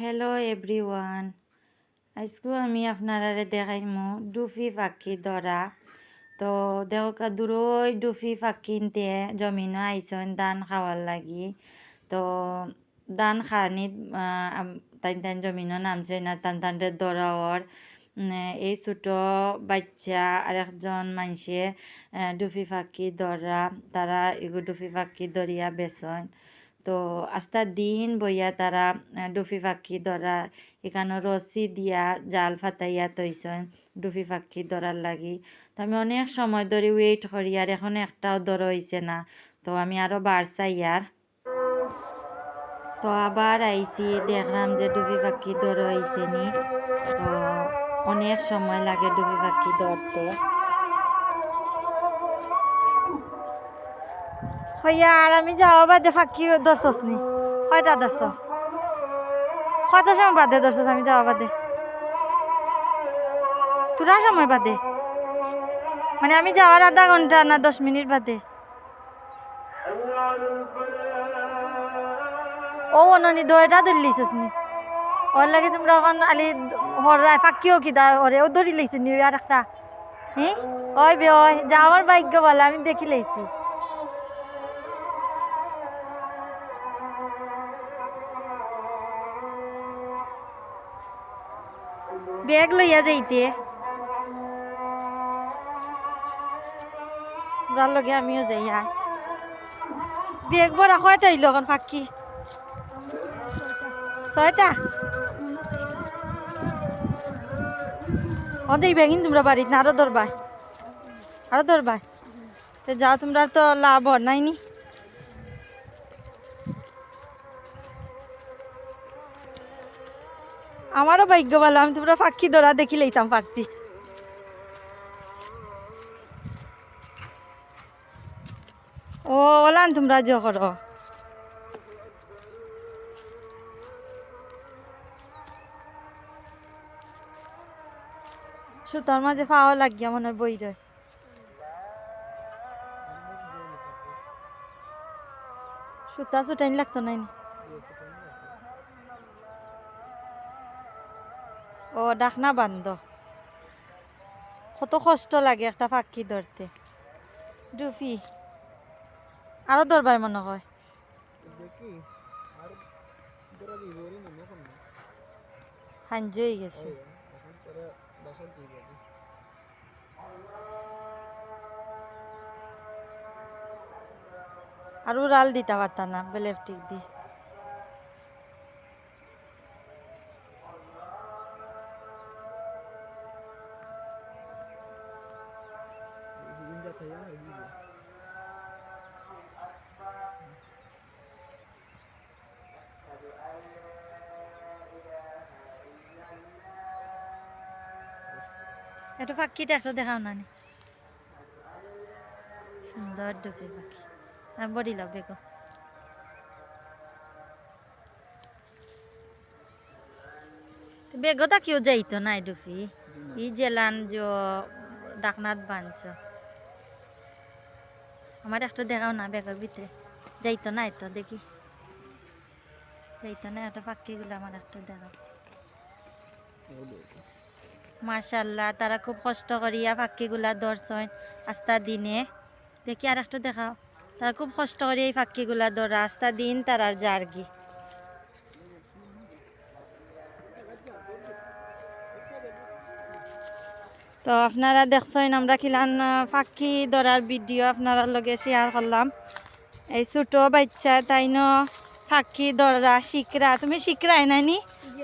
Hello everyone আজকেও আমি আপনারা দেখাইমু ডুফি পাখি ধরা। তো দেখা দূরই ডুফি পাখিনতে জমিন আইসন দান খাওয়ার লাগি। তো দান খানিত তাই তাই জমিন নামছে না টান টান ধরাওয়ার এই ছোট বাচ্চা আর একজন মানুষে ডুফি পাখি ধরা, তারা এগো ডুফি পাখি ধরিয়া বেসন। তো আস্তা দিন বইয়া তারা ডুফি পাখি ধরা, এখানে রশি দিয়া জাল ফাতাইয়া তৈছন ডুফি পাখি ধরার লাগি। তো আমি অনেক সময় ধরে ওয়েট করি আর এখন একটাও ধর হয়েছে না। তো আমি আরও বাড়ছাই আর। তো আবার আইছি, দেখলাম যে ডুবি পাখি ধর হয়েছে নি। তো অনেক সময় লাগে ডুবি পাখি ধরতে। হইয়া আর আমি যাওয়া বাদে ফাঁকি ধরছস নি। কয়টা ধরছ কয়টা সময় বাদে ধরছস আমি যাওয়া বাদে? তোরা সময় বাদে? মানে আমি যাওয়ার আধা ঘণ্টা না দশ মিনিট বাদে? ও অননি দয়টা ধরলিছিস নি। ওর লাগে তোমরা এখন আলি হরাই ফাঁকিও কি দা ওরে? ও ধরি লইছি নি আর একটা হ্যাঁ ওই বে, ওই যা আমার ভাগ্য বলে আমি দেখি লইছি ব্যাগ লইয়া যাইতে। লগে আমিও যাই আর ব্যাগ বড় কয়টা হইল এখন ফাঁকি? ছয়টা? দেই ব্যাগিন তোমরা বাড়িত আরও ধরবাই। আরও ধরবাই। তো যাও তোমরা তো লাভ হর নাই আমারও ভাগ্য ভালো, আমি তোমরা পাখি ধরা দেখি লইতাম পারছি। ও, ওলান তোমরা যে করো। সুতার মাঝে পাওয়া লাগিয়া মনে হয় বই রয়। সুতা সুটাইন লাগতো নি? ও ডাকনা বান্ধ। কত কষ্ট লাগে একটা পাখি ধরতে। ডুফি। আরও ধরবাই মনে হয়। গেছে। আর উড়াল দিতে পারতাম না বেলেপটিক দিয়ে। একটু পাখিটা একটু দেখাও না নি। সুন্দর ডুবি পাখি। হ্যাঁ বডি লাভ বেগো বেগতা কেউ যাইতো না এই ডুফি ই জেলান যে ডাকনাথ বাঞ্চ। আমার একটু দেখাও না ব্যাগের ভিতরে। যাইতো না এতো, দেখি। যাইতো না একটা পাখিগুলো আমার একটু দেখাও মাশাল্লাহ তারা খুব কষ্ট করিয়া পাখিগুলা ধরছেন আস্তা দিনে। দেখি আর একটু দেখাও। তারা খুব কষ্ট করিয়া এই পাখিগুলা ধরা, আস্তা দিন তারার জার্গি। তো আপনারা দেখছেন আমরা খিলান পাখি ধরার ভিডিও আপনারা লগে শেয়ার করলাম। এই ছোট বাচ্চা তাই ন পাখি ধরা শিকরা তুমি শিকরাই নানি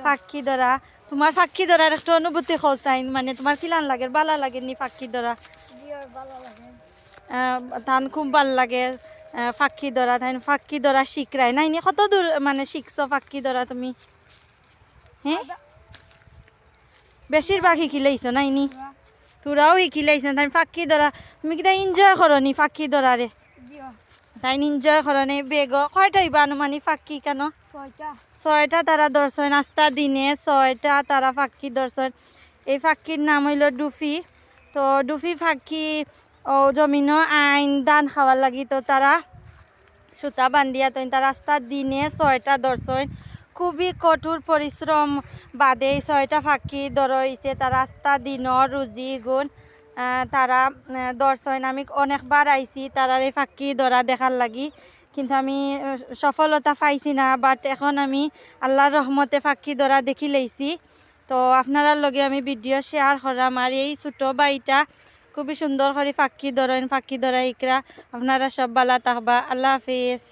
পাখি ধরা। তোমার পাখি ধরার একটা অনুভূতি খোঁজাইন মানে তোমার খিলান লাগে বালা লাগে নি পাখি ধরা? ধান খুব ভালো লাগে পাখি ধরা। তাই পাখি ধরা শিকরাই নাই নি? কত দূর মানে শিখছো পাখি ধরা তুমি? হ্যাঁ বেশিরভাগ শিকিলেইছো নাই নি? তোরাও শিকিলেইছো তাই পাখি ধরা তুমি কিটা এনজয় করো নি পাখি ধরারে তাই এনজয় করো নি বেগ কয়টা হইবা আনুমানিক পাখি কেন? ছয়টা। তারা দর্শন আস্তা দিনে ছয়টা তারা পাখি দর্শন এই পাখির নাম হইল ডুফি তো ডুফি পাখি ও জমিন আইন দান খাওয়ার লাগি তো তারা সুতা বান্ধিয়া তো তারা রাস্তার দিনে ছয়টা দর্শন খুবই কঠোর পরিশ্রম বাদে ছয়টা ফাঁকি ধরইছে তার রাস্তা দিনর রুজি, গুণ তারা দর্শন। আমি অনেকবার আইছি তারার এই ফাঁকি ধরা দেখার লাগি, কিন্তু আমি সফলতা পাইছি না বাট এখন আমি আল্লাহর রহমতে ফাঁকি ধরা দেখি লইছি। তো আপনারা লগে আমি ভিডিও শেয়ার করাম আর এই ছোটো বাড়িটা খুবই সুন্দর করে ফাঁকি ধরেন, ফাঁকি ধরা ইকরা। আপনারা সব বালা থাকবা। আল্লাহ হাফিজ।